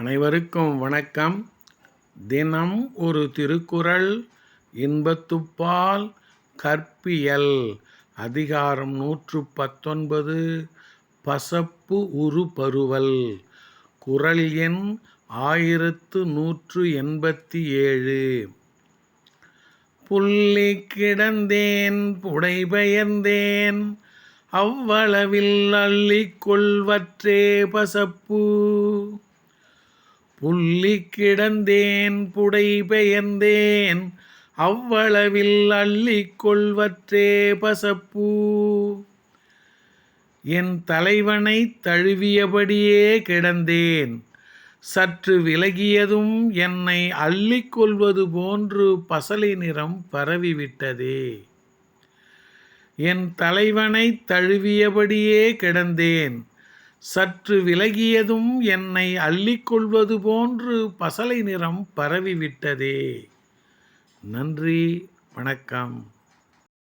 அனைவருக்கும் வணக்கம். தினம் ஒரு திருக்குறள் இன்பத்துப்பால் கற்பியல் அதிகாரம் நூற்று பத்தொன்பது பசப்பு உரு பருவல் குறள் எண் ஆயிரத்து நூற்று எண்பத்தி ஏழு புள்ளி கிடந்தேன் புடைபெயர்ந்தேன் அவ்வளவில் அள்ளிக்கொள்வற்றே பசப்பு. புள்ளி கிடந்தேன் புடை பெயர்ந்தேன் அவ்வளவில் அள்ளிக் கொள்வற்றே பசப்பூ. என் தலைவனை தழுவியபடியே கிடந்தேன் சற்று விலகியதும் என்னை அள்ளிக்கொள்வது போன்று பசலை நிறம் பரவிவிட்டதே. என் தலைவனை தழுவியபடியே கிடந்தேன் சற்று விலகியதும் என்னை அள்ளிக்கொள்வது போன்று பசலை நிறம் பரவிவிட்டதே. நன்றி வணக்கம்.